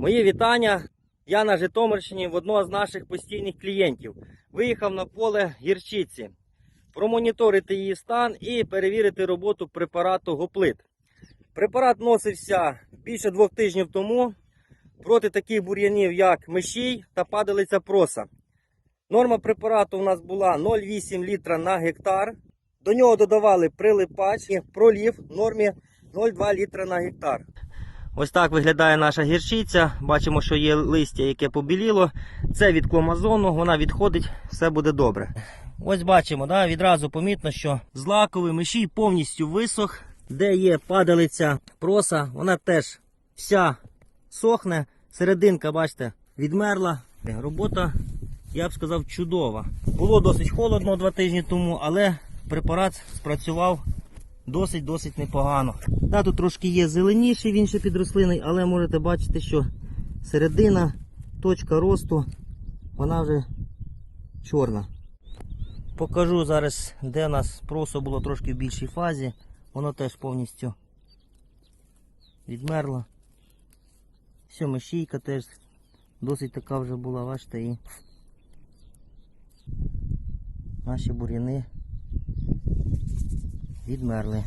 Мої вітання. Я на Житомирщині в одного з наших постійних клієнтів. Виїхав на поле гірчиці, промоніторити її стан і перевірити роботу препарату Гоплит. Препарат носився більше двох тижнів тому проти таких бур'янів, як мишій та падалиця проса. Норма препарату у нас була 0,8 літра на гектар. До нього додавали прилипач і пролів в нормі 0,2 літра на гектар. Ось так виглядає наша гірчиця. Бачимо, що є листя, яке побіліло. Це від кломазону, вона відходить, все буде добре. Ось бачимо, да, відразу помітно, що злаковий мишій повністю висох. Де є падалиця проса, вона теж вся сохне. Серединка, бачите, відмерла. Робота, я б сказав, чудова. Було досить холодно два тижні тому, але препарат спрацював досить-досить непогано. Да, тут трошки є зеленіший, він ще підрослинний, але можете бачити, що середина, точка росту, вона вже чорна. Покажу зараз, де у нас просо було трошки в більшій фазі. Воно теж повністю відмерло. Все, мишійка теж досить така вже була, бачите, і наші бур'яни відмерли.